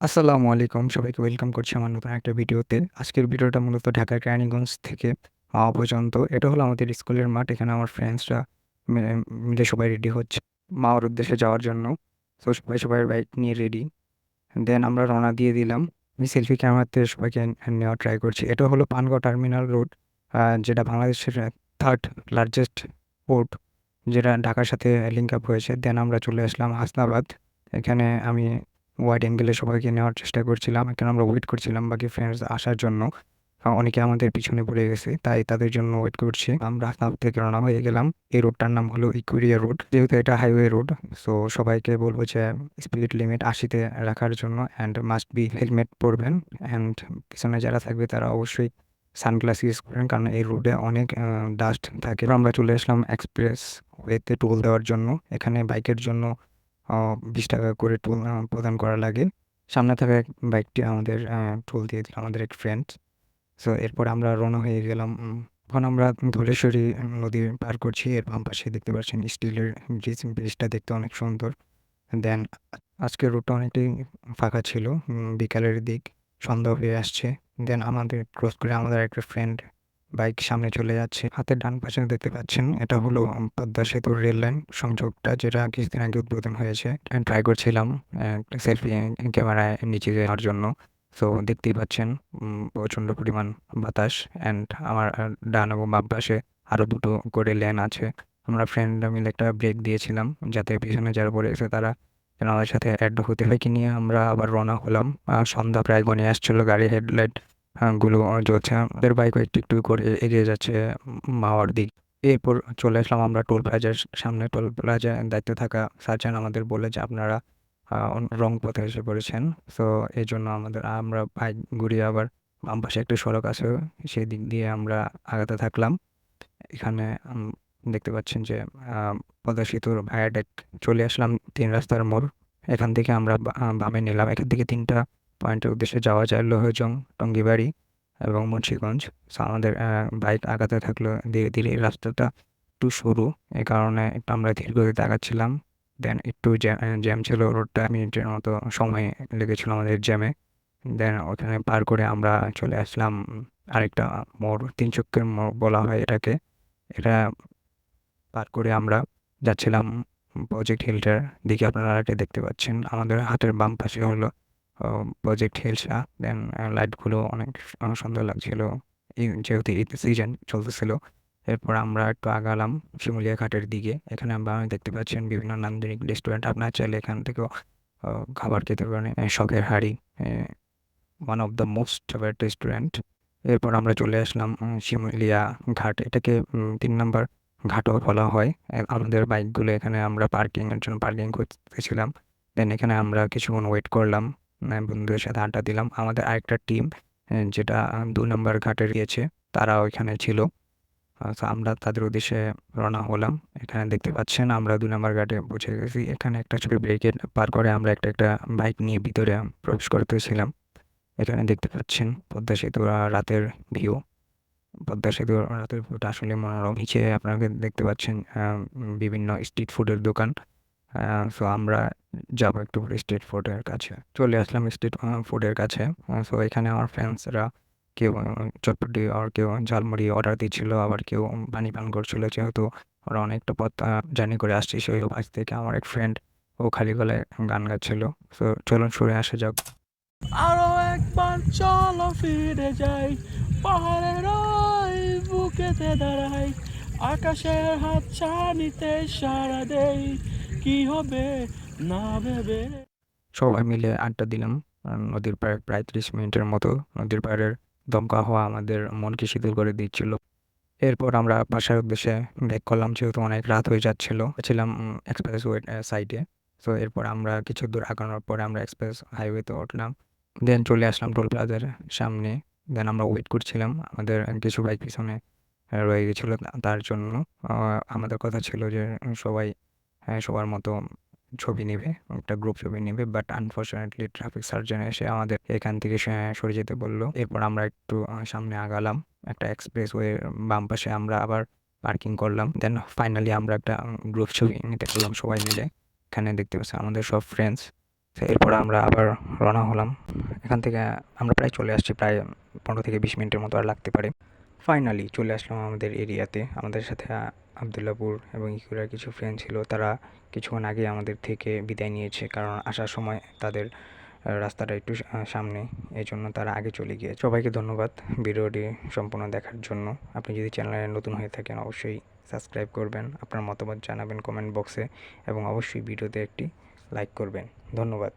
আসসালামু আলাইকুম। সবাইকে ওয়েলকাম করছি আমার নতুন একটা ভিডিওতে। আজকের ভিডিওটা মূলত ঢাকার কেরানীগঞ্জ থেকে মাওয়া পর্যন্ত। এটা হলো আমাদের স্কুলের মাঠ। এখানে আমার ফ্রেন্ডসরা মিলে সবাই রেডি হচ্ছে মাওয়ার উদ্দেশ্যে যাওয়ার জন্য। সো সবাই সবার বাইক নিয়ে রেডি। দেন আমরা রওনা দিয়ে দিলাম। আমি সেলফি ক্যামেরাতে সবাইকে নেওয়ার ট্রাই করছি। এটা হলো পানগাঁও টার্মিনাল রোড যেটা বাংলাদেশের থার্ড লার্জেস্ট পোর্ট যেটা ঢাকার সাথে লিঙ্ক আপ হয়েছে। দেন আমরা চলে আসলাম হাসনাবাদ। এখানে আমি ওয়াইড অ্যাঙ্গেলে সবাইকে নেওয়ার চেষ্টা করছিলাম। এখানে আমরা ওয়েট করছিলাম বাকি ফ্রেন্ডস আসার জন্য। অনেকে আমাদের পিছনে পড়ে গেছে। তাই তাদের জন্য ওয়েট করছি। আমরা হাসনাবাদ থেকে রওনা হয়ে গেলাম। এই রোডটার নাম হলো ইকুইরিয়া রোড। যেহেতু এটা হাইওয়ে রোড সো সবাইকে বলব যে স্পিড লিমিট ৮০ তে রাখার জন্য অ্যান্ড মাস্ট বি হেলমেট পরবেন অ্যান্ড পিছনে যারা থাকবে তারা অবশ্যই সানগ্লাস ইউজ করবেন, কারণ এই রোডে অনেক ডাস্ট থাকে। আমরা চলে আসলাম এক্সপ্রেস ওয়েতে টোল দেওয়ার জন্য। এখানে বাইকের জন্য আ ৳২০ করে টোল প্রদান করা লাগে। সামনে থাকা এক বাইকটি আমাদের টোল দিয়ে দিল আমাদের এক ফ্রেন্ড। সো এরপর আমরা রওনা হয়ে গেলাম। এখন আমরা ধলেশ্বরী নদী পার করছি। এর বাম পাশে দেখতে পাচ্ছেন স্টিলের ব্রিজ। ব্রিজটা দেখতে অনেক সুন্দর। দেন আজকের রোডটা অনেকটাই ফাঁকা ছিল। বিকালের দিক। সন্ধ্যা হয়ে আসছে। দেন আমাদের ক্রস করে আমাদের একটা ফ্রেন্ড বাইক সামনে চলে যাচ্ছে। হাতের ডান পাশে দেখতে পাচ্ছেন, এটা হলো পদ্মা সেতুর রেল লাইন সংযোগটা, যেটা কিছুদিন আগে উদ্বোধন হয়েছে। ট্রাই করছিলাম সেলফি ক্যামেরায় নিচে যাওয়ার জন্য। সো দেখতেই পাচ্ছেন প্রচণ্ড পরিমাণ বাতাস অ্যান্ড আমার ডান এবং বাম পাশে আরও দুটো করে লেন আছে। আমরা ফ্রেন্ডরা মিলে একটা ব্রেক দিয়েছিলাম, যাতে পিছনে যারা পড়ে গেছে তারা আমাদের সাথে অ্যাড হতে হয়। কি নিয়ে আমরা আবার রওনা হলাম। সন্ধ্যা প্রায় ঘনিয়ে আসছিল। গাড়ির হেডলাইট গুলো জ্বলছে। আমাদের বাইক একটু, একটু করে এগিয়ে যাচ্ছে মাওয়ার দিক। এরপর চলে আসলাম আমরা টোল প্লাজার সামনে। টোল প্লাজায় দায়িত্বে থাকা সার্জেন্ট আমাদের বলে যে আপনারা রং পথে এসে পড়েছেন। সো এই জন্য আমাদের আমরা বাইক ঘুরিয়ে আবার বাম পাশে একটা সড়ক আছে। সেই দিক দিয়ে আমরা আগাতে থাকলাম। এখানে দেখতে পাচ্ছেন যে পদ্মা ভায়াডেক চলে আসলাম তিন রাস্তার মোড়। এখান থেকে আমরা বামে নিলাম। এখান থেকে ৩ টা পয়েন্টের উদ্দেশ্যে যাওয়া যায়। লোহজং, টঙ্গিবাড়ি এবং মুন্সিগঞ্জ। আমাদের বাইক আগাতে থাকল ধীরে, ধীরে। রাস্তাটা একটু সরু। এ কারণে একটু আমরা ধীর গতিতে আগাচ্ছিলাম। দেন একটু জ্যা জ্যাম ছিল রোডটা মিনিটের মতো সময় লেগেছিল আমাদের জ্যামে। দেন ওখানে পার করে আমরা চলে আসলাম আরেকটা মোড়। তিনচক্কের মোড় বলা হয় এটাকে। এটা পার করে আমরা যাচ্ছিলাম প্রজেক্ট হিলটার দিকে আপনারা আরেকটা দেখতে পাচ্ছেন। আমাদের হাতের বাম পাশে হলো প্রজেক্ট হিলসা। দেন লাইটগুলো অনেক সুন্দর লাগছিল। যেহেতু ঈদ সিজন চলতেছিল। এরপর আমরা একটু আগালাম শিমুলিয়া ঘাটের দিকে। এখানে আমরা দেখতে পাচ্ছেন বিভিন্ন নান্দনিক রেস্টুরেন্ট। আপনার চাইলে এখান থেকেও খাবার খেতে পারেন। শখের হাঁড়ি one of the most favourite restaurant. এরপর আমরা চলে আসলাম শিমুলিয়া ঘাট। এটাকে তিন ৩ নাম্বার ঘাটও বলা হয়। আমাদের বাইকগুলো এখানে আমরা পার্কিংয়ের জন্য পার্কিং করতেছিলাম। দেন এখানে আমরা কিছুক্ষণ ওয়েট করলাম। বন্ধুদের সাথে আড্ডা দিলাম। আমাদের আরেকটা টিম যেটা দু নম্বর ঘাটে গিয়েছে তারাও এখানে ছিল। আমরা তাদের উদ্দেশ্যে রওনা হলাম। এখানে দেখতে পাচ্ছেন আমরা দু নম্বর ঘাটে পৌঁছে গেছি। এখানে একটা ছোট ব্যারিকেড পার করে আমরা একটা, একটা বাইক নিয়ে ভিতরে প্রবেশ করতেছিলাম। এখানে দেখতে পাচ্ছেন পদ্মা সেতু রাতের ভিউ। পদ্মা সেতু রাতের ভিউটা আসলে মনোরম। নিচে আপনাকে দেখতে পাচ্ছেন বিভিন্ন স্ট্রিট ফুডের দোকান। সো আমরা যাব একটু স্ট্রিট ফুডের কাছে। চলে আসলাম স্ট্রিট ফুডের কাছে। সো এখানে আমার ফ্রেন্ডসরা কেউ চটপটি আর কেউ ঝালমুড়ি অর্ডার দিচ্ছিল। আবার কেউ পানি পান করছিল। যেহেতু ওরা অনেকটা পথ জার্নি করে আসছি সেই পাশ থেকে আমার এক ফ্রেন্ড ও খালি গলায় গান গাচ্ছিল। সো চলুন শুনে আসা যাক। আরও একবার চলো ফিরে যাই পাহাড়ের ওই বুকেতে দাঁড়াই আকাশের হাত ছানিতে সারা দেই কি হবে সবাই মিলে আড্ডা দিলাম। নদীর পাড়ে প্রায় ৩০ মিনিটের মতো। নদীর পাড়ের দমকা হওয়া আমাদের মনকে শীতল করে দিচ্ছিল। এরপর আমরা বাসার উদ্দেশ্যে ব্যাক করলাম যেহেতু অনেক রাত হয়ে যাচ্ছিল। ছিলাম এক্সপ্রেস এ সাইডে। সো এরপর আমরা কিছু দূর আগানোর পরে আমরা এক্সপ্রেস হাইওয়েতে উঠলাম। দেন চলে আসলাম টোল প্লাজার সামনে। দেন আমরা ওয়েট করছিলাম। আমাদের কিছু বাইক পিছনে রয়ে গেছিল তার জন্য। আমাদের কথা ছিল যে সবাই হ্যাঁ, সবার মতো ছবি নেবে, একটা গ্রুপ ছবি নেবে বাট আনফরচুনেটলি ট্রাফিক সার্জেন্ট এসে আমাদের এখান থেকে সরে যেতে বলল এরপর আমরা একটু সামনে আগালাম। একটা এক্সপ্রেসওয়ের বাম পাশে আমরা আবার পার্কিং করলাম। দেন ফাইনালি আমরা একটা গ্রুপ ছবি নিতে পারলাম সবাই মিলে। এখানে দেখতে পাচ্ছি আমাদের সব ফ্রেন্ডস। এরপর আমরা আবার রওনা হলাম এখান থেকে আমরা প্রায় চলে আসছি, প্রায় পনেরো থেকে বিশ মিনিটের মতো আর লাগতে পারে ফাইনালি চলে আসলাম আমাদের এরিয়াতে আমাদের সাথে আবদুল্লাপুর এবং ইকুরার কিছু ফ্রেন্ড ছিল, তারা কিছুক্ষণ আগে আমাদের থেকে বিদায় নিয়েছে কারণ আসার সময় তাদের রাস্তাটা একটু সামনে। এই জন্য তারা আগে চলে গিয়েছে। সবাইকে ধন্যবাদ ভিডিওটি সম্পূর্ণ দেখার জন্য। আপনি যদি চ্যানেলে নতুন হয়ে থাকেন, অবশ্যই সাবস্ক্রাইব করবেন, আপনার মতামত জানাবেন কমেন্ট বক্সে এবং অবশ্যই ভিডিওতে একটি লাইক করবেন। ধন্যবাদ।